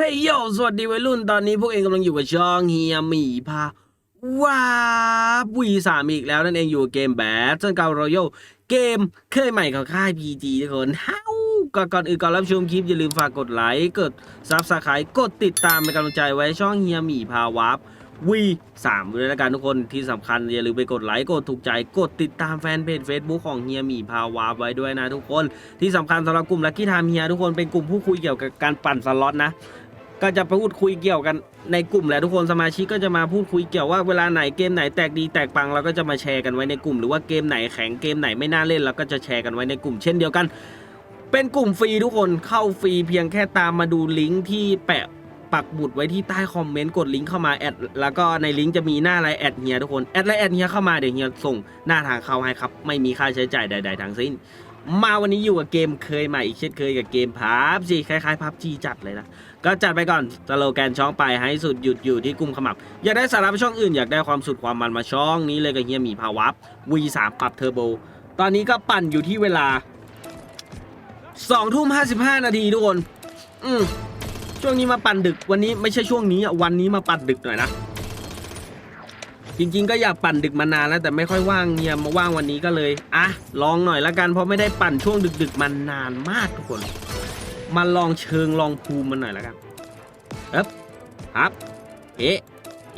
เฮ้ยโยสวัสดีวัยรุ่นตอนนี้พวกเองกำลังอยู่กับช่องเฮียหมีพาว้าวีสามอีกแล้วนั่นเองอยู่กับเกมแบทเซนเการรอยัลเกมเคยใหม่ของค่าย PG ทุกคนฮ้าก่อนก่อนอื่นก่อนรับชมคลิป อย่าลืมฝากกดไลค์กดซับสไครต์กดติดตามเป็นกำลังใจไว้ช่องเฮียหมีพาวาร์วีสามด้วยนะกันทุกคนที่สำคัญอย่าลืมไปกดไลค์กดถูกใจกดติดตามแฟนเพจ Facebook ของเฮียหมีพาวาร์ไว้ด้วยนะทุกคนที่สำคัญสำหรับกลุ่มลักกี้ไทม์เฮียทุกคนเป็นกลุ่มผู้คุยเกี่ยวกับการปั่นสล็อตนะ ก็จะพูดคุยเกี่ยวกันในกลุ่มแหละทุกคนสมาชิกก็จะมาพูดคุยเกี่ยวว่าเวลาไหนเกมไหนแตกดีแตกปังเราก็จะมาแชร์กันไว้ในกลุ่ม หรือว่าเกมไหนแข็งเกมไหนไม่น่าเล่นเราก็จะแชร์กันไว้ในกลุ่มเช่นเดียวกัน เป็นกลุ่มฟรีทุกคนเข้าฟรีเพียงแค่ตามมาดูลิงก์ที่แปะปักบุดไว้ที่ใต้คอมเมนต์กดลิงก์เข้ามาแอดแล้วก็ในลิงก์จะมีหน้าไลน์แอดเฮียทุกคนแอดไลน์แอดเฮียเข้ามาเดี๋ยวเฮียส่งหน้าทางเข้าให้ครับไม่มีค่าใช้จ่ายใด ๆทั้งสิ้น มาวันนี้อยู่กับเกมเคยใหม่อีกเช่นเคยกับเกมพับจีคล้ายๆพับจีจัดเลยนะ ก็จัดไปก่อนสโลแกนช่องไปให้สุดหยุดอยู่ที่กุมขมับ อยากได้สาระไปช่องอื่นอยากได้ความสุดความมันมาช่องนี้เลยกับเฮียหมีภาวับ V3 ปรับเทอร์โบ ตอนนี้ก็ปั่นอยู่ที่เวลา2ทุ่ม55 นาทีทุกคน อืมช่วงนี้มาปั่นดึกวันนี้ไม่ใช่ช่วงนี้อะวันนี้มาปั่นดึกหน่อยนะ จริงๆก็อยากปั่นดึกมานานแล้วแต่ไม่ค่อยว่างเฮียมาว่างวันนี้ก็เลยอะลองหน่อยละกันเพราะไม่ได้ปั่นช่วงดึกๆมานานมากทุกคนมาลองเชิงลองภูมิมันหน่อยละกันเอ๊บฮับเอะ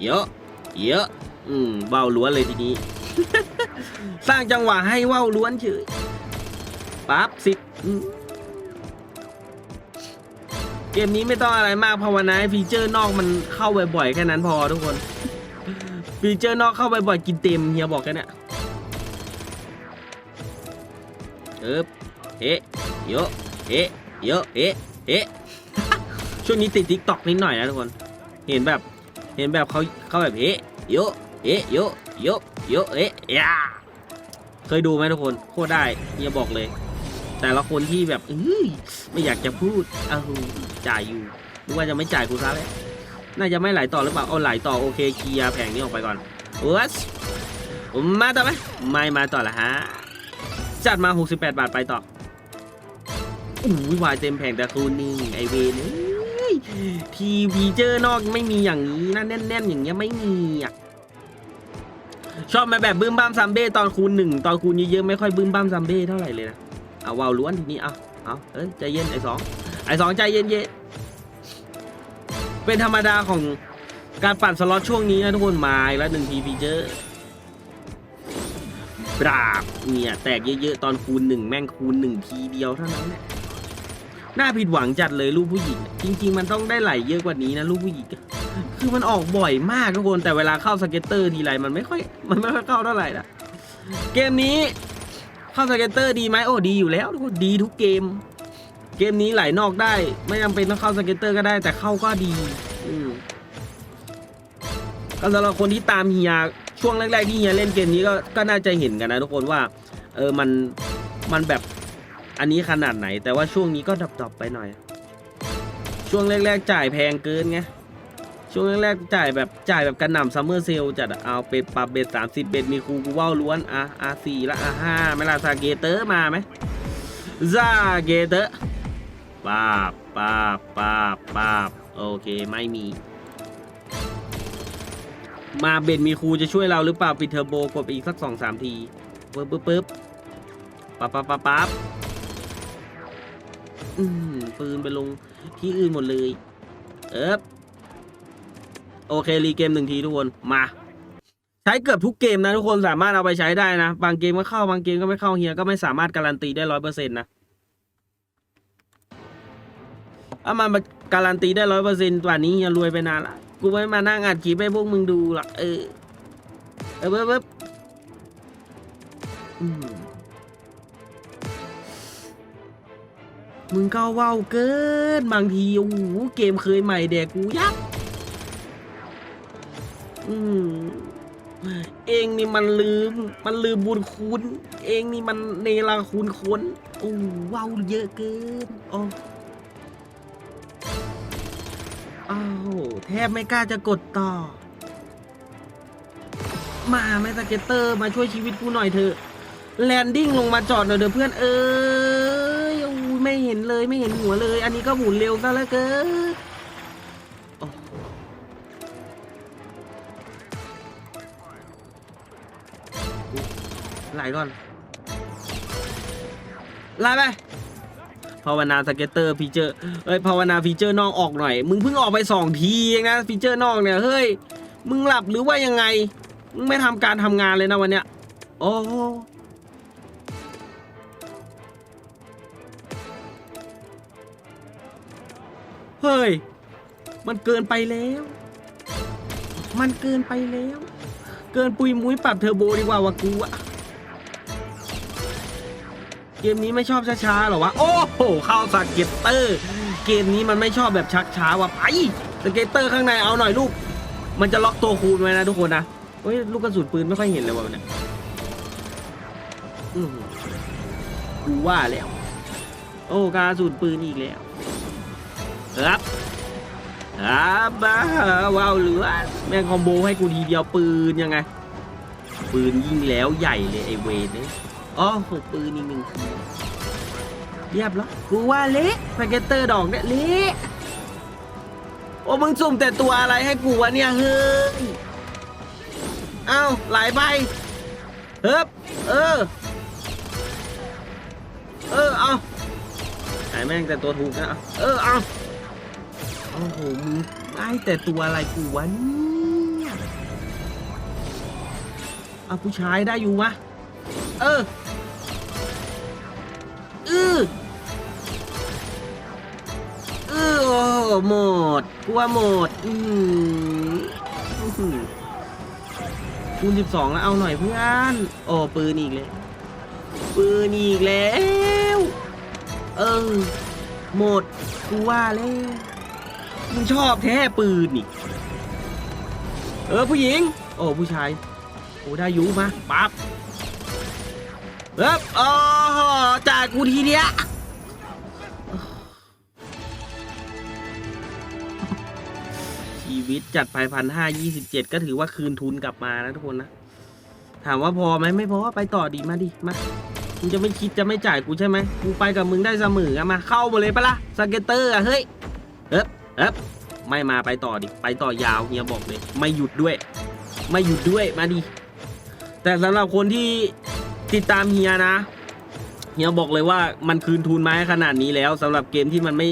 เยอะเยอะอืมเว้าล้วนเลยทีนี้ สร้างจังหวะให้เว้าล้วนเฉยปั๊บสิบเกมนี้ไม่ต้องอะไรมากภาวนาให้ฟีเจอร์นอกมันเข้าบ่อยๆแค่นั้นพอทุกคน ฟีเจอร์นอกเข้าไปบ่อยกินเต็มเฮียบอกแค่เนี้ยเอ๊บเอ๊ะเยอะเอ๊ะเยอะเอ๊ะเอ๊ะช่วงนี้ติดทิกตอกนิดหน่อยนะทุกคน เห็นแบบเห็นแบบเขาเขาแบบเอ๊ะเยอะเอ๊ะเยอะเยอะเยอะเอ๊ะยาเคยดูไหมทุกคนโคตรได้เฮียบอกเลย แต่ละคนที่แบบอื้อไม่อยากจะพูดอ้าวจ่ายอยู่นึกว่าจะไม่จ่ายกูซะแล้ว น่าจะไม่ไหลต่อหรือเปล่าเอาไหลต่อโอเคเคลียร์แผงนี้ออกไปก่อนวัสมาต่อไหมไม่มาต่อละฮะจัดมา 68 บาทไปต่ออู้ยวายเต็มแผงแต่คูณหนึ่งไอเวนเอ้ยทีวีเจอร์นอกไม่มีอย่างนี้นะแน่นๆ อย่างเงี้ยไม่มีอะชอบมาแบบบึ้มบ้ามซัมเบ้ตอนคูณหนึ่งตอนคูณเยอะๆไม่ค่อยบึ้มบ้ามซัมเบ้เท่าไหร่เลยนะเอาวาวล้วนทีนี้เอาเอาเอ้ยใจเย็นไอสองไอสองใจเย็นเย็น เป็นธรรมดาของการปั่นสล็อตช่วงนี้นะทุกคนมาอีกแล้วหนึ่งทีฟีเจอร์ปราบเนี่ยแตกเยอะๆ ตอนคูณหนึ่งแม่งคูณหนึ่งทีเดียวเท่านั้นแหละน่าผิดหวังจัดเลยลูกผู้หญิง จริง ๆ มันต้องได้ไหลเยอะกว่านี้นะลูกผู้หญิงคือมันออกบ่อยมากทุกคนแต่เวลาเข้าสเก็ตเตอร์ทีไรมันไม่ค่อยมันไม่ค่อยเข้าเท่าไหร่นะเกมนี้เข้าสเก็ตเตอร์ดีไหมโอ้ดีอยู่แล้วทุกคนดีทุกเกม เกมนี้ไหลนอกได้ ไม่จำเป็นต้องเข้าสเก็ตเตอร์ก็ได้ แต่เข้าก็ดีอืมก็สำหรับคนที่ตามเฮียช่วงแรกๆที่เฮียเล่นเกมนี้ก็ก็น่าจะเห็นกันนะทุกคนว่า เออมันมันแบบอันนี้ขนาดไหน แต่ว่าช่วงนี้ก็ดรอปๆไปหน่อย ช่วงแรกๆจ่ายแพงเกินไงช่วงแรกๆจ่ายแบบจ่ายแบบกระหน่ำซัมเมอร์เซลจัดเอาไปปรับเบ็ดสามสิบเบ็ดมีครูกูว่าวล้วนอะอะสี่ละอะห้าไม่ละซาเกเตอร์มาไหมซาเกเตอร์ ปาบปาบปาบปาบโอเคไม่มี มาเบ็ดมีครูจะช่วยเราหรือเปล่าปิดเทอร์โบกดไปอีกสักสองสามทีปึ๊บปึ๊บปึ๊บปั๊บปั๊บปั๊บปั๊บอืมปืนไปลงที่อื่นหมดเลย เอ๊บโอเค รีเกมหนึ่งทีทุกคนมา ใช้เกือบทุกเกมนะทุกคนสามารถเอาไปใช้ได้นะ บางเกมก็เข้าบางเกมก็ไม่เข้าเฮียก็ไม่สามารถการันตีได้ร้อยเปอร์เซ็นต์นะ ถ้ามันมาการันตีได้ร้อยเปอร์เซ็นต์ป่านนี้เฮียรวยไปนานละกูไม่มานั่งอัดคลิปให้พวกมึงดูหรอกเออเออเบ๊บเมมึงก็ว้าเกินบางทีโอ้โหเกมเคยใหม่แดกกูยับอืมเองนี่มันลืม มันลืมบุญคุณ เองนี่มันเนรคุณคนโอ้ว้าวเยอะเกินอ้อ้ แทบไม่กล้าจะกดต่อ มาแมสเกเตอร์มาช่วยชีวิตกูหน่อยเถอะแลนดิ้งลงมาจอดหน่อยเด้อเพื่อนเอ้ยไม่เห็นเลยไม่เห็นหัวเลย อันนี้ก็หมุนเร็วซะแล้วเกินไหลก่อนไหลไป ภาวนาสเก็ตเตอร์ฟีเจอร์เอ้ยภาวนาฟีเจอร์นอกออกหน่อย มึงเพิ่งออกไปสองทีเองนะฟีเจอร์นอกเนี่ยเฮ้ยมึงหลับหรือว่ายังไง มึงไม่ทำการทำงานเลยนะวันเนี้ยโอ้เฮ้ย มันเกินไปแล้ว มันเกินไปแล้ว เกินปุยมุ้ยปรับเทอร์โบดีกว่าวะกูอะ เกมนี้ไม่ชอบช้าๆหรอวะ โอ้โห เข้าสเก็ตเตอร์ เกมนี้มันไม่ชอบแบบชักช้าว่ะไปสเก็ตเตอร์ข้างในเอาหน่อยลูก มันจะล็อกตัวคูณไว้นะทุกคนนะเฮ้ยลูกกระสุนปืนไม่ค่อยเห็นเลยว่ะเนี่ยกูว่าแล้ว โอ้กระสุนปืนอีกแล้ว ครับครับบ้าว้าวเหลือแม่งคอมโบให้กูทีเดียวปืนยังไง ปืนยิงแล้วใหญ่เลยไอเวนเนี่ย อ๋อโหปืนอีกหนึ่งเรียบแล้วกูว่าเละสเก็ตเตอร์ดอกเนี่ยเละโอ้มึงสุ่มแต่ตัวอะไรให้กูวะเนี่ยเฮ้ยเอ้าไหลไปเฮ้บเออ เออเอาไหนแม่งแต่ตัวถูกนะเออเอาโอ้โหมึงได้แต่ตัวอะไรกูวะเนี่ยเอาผู้ชายได้อยู่วะ เออเออเออโหมดกูว่าหมด อืมอื้อหือคูณสิบสองแล้วเอาหน่อยเพื่อนโอ้ปืนอีกเลยปืนอีกแล้ว เออ หมดกูว่าแล้วมึงชอบแท้ปืนนี่เออผู้หญิง โอ้ผู้ชาย โอ้ได้ยูมาปั๊บ เอ๊บอ๋อจ่ายกูทีเดียชีวิตจัดไปพันห้ายี่สิบเจ็ดก็ถือว่าคืนทุนกลับมานะทุกคนนะ ถามว่าพอไหมไม่พอไปต่อดีมาดิมามึงจะไม่คิดจะไม่จ่ายกูใช่ไหมกูไปกับมึงได้เสมออะมาเข้ามาเลยปะล่ะสเก็ตเตอร์อะเฮ้ยเอ๊บเอ๊บไม่มาไปต่อดิไปต่อยาวเฮียบอกเลย ไม่หยุดด้วย ไม่หยุดด้วยมาดิแต่สำหรับคนที่ ติดตามเฮียนะเฮียบอกเลยว่ามันคืนทุนมาให้ขนาดนี้แล้วสำหรับเกมที่มันไม่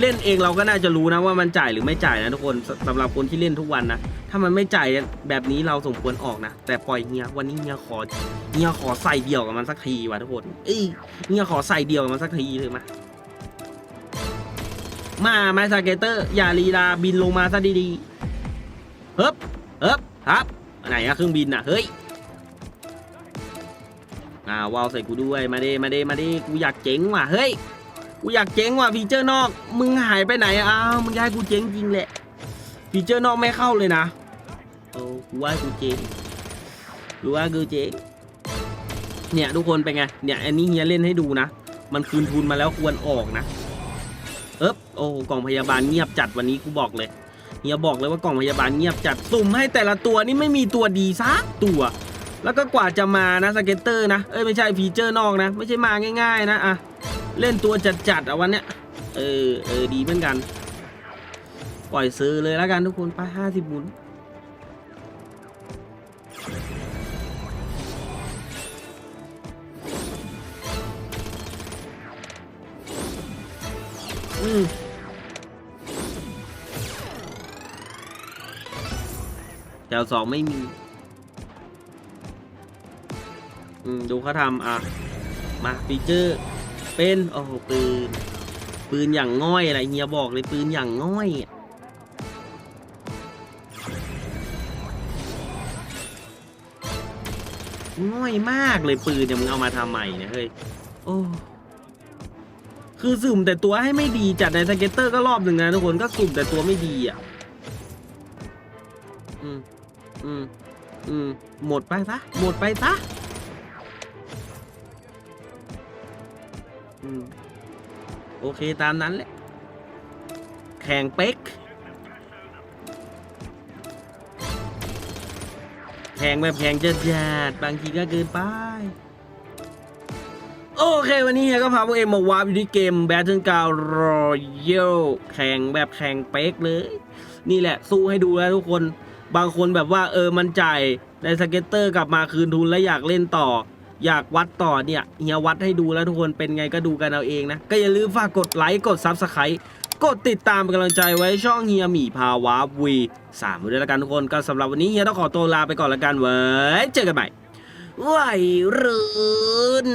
เล่นเองเราก็น่าจะรู้นะว่ามันจ่ายหรือไม่จ่ายนะทุกคนสสำหรับคนที่เล่นทุกวันนะถ้ามันไม่จ่ายแบบนี้เราสมควรออกนะแต่ปล่อยเฮียวันนี้เฮียขอเฮียขอใส่เดี่ยวกับมันสักทีว่ะทุกคนเอ้ยเฮียขอใส่เดี่ยวกับมันสักทีเถอมามาไมสเกตเตอร์อย่าลีลาบินลงมาซะดีๆเฮ้บเฮ้บครับไหนอะเครื่องบินอะเฮ้ย อ่าวาวใส่กูด้วยมาเดมาเดมาเดกูอยากเจ๋งว่ะเฮ้ยกูอยากเจ๋งว่ะฟีเจอร์นอก มึงหายไปไหนอ้าวมึงจะให้กูเจ๋งจริงแหละฟีเจอร์นอกไม่เข้าเลยนะโอ้กูว่ากูเจ๊งกูว่ากูเจ๊งเนี่ยทุกคนเป็นไงเนี่ยอันนี้เฮียเล่นให้ดูนะ มันคืนทุนมาแล้วควรออกนะเอ๊บโอ้กล่องพยาบาลเงียบจัดวันนี้กูบอกเลยเฮียบอกเลยว่ากล่องพยาบาลเงียบจัดสุ่มให้แต่ละตัวนี่ไม่มีตัวดีสักตัว แล้วก็กว่าจะมานะสเก็ตเตอร์นะ เอ้ยไม่ใช่ฟีเจอร์นอกนะ ไม่ใช่มาง่ายๆนะอะเล่นตัวจัดๆอะวันเนี้ย เออเออดีเหมือนกัน ปล่อยซื้อเลยแล้วกันทุกคนไปห้าสิบหมุนอืมแถวสองไม่มี อืมดูเขาทำอะ มาฟีเจอร์ เป็นโอ้โหปืน ปืนอย่างง่อยอะไรเฮียบอกเลยปืนอย่างง่อยง่อยมากเลยปืนเนี่ยมึงเอามาทำใหม่เนี่ยเฮ้ยโอ้คือสุ่มแต่ตัวให้ไม่ดีจัดในสเก็ตเตอร์ก็รอบหนึ่งนะทุกคนก็สุ่มแต่ตัวไม่ดีอะ อืม อืม อืม หมดไปซะ หมดไปซะ อืมโอเคตามนั้นแหละ แข่งเป๊ก แข่งแบบแข่งจัดจัดบางทีก็เกินไป โอเควันนี้เฮียก็พาพวกเองมาวาร์ปอยู่ที่เกม Battle Ground Royale แข่งแบบแข่งเป๊กเลย นี่แหละสู้ให้ดูแล้วทุกคน บางคนแบบว่าเออมันจ่ายในสเก็ตเตอร์กลับมาคืนทุนแล้วอยากเล่นต่อ อยากวัดต่อเนี่ยเฮียวัดให้ดูแล้วทุกคนเป็นไงก็ดูกันเอาเองนะ ก็อย่าลืมฝากกดไลค์กดซับสไครต์กดติดตามเป็นกำลังใจไว้ช่องเฮียหมีภาวะวีสามด้วยละกันทุกคนก็สำหรับวันนี้เฮียต้องขอตัวลาไปก่อนละกันเว้ยเจอกันใหม่วัยรุ่น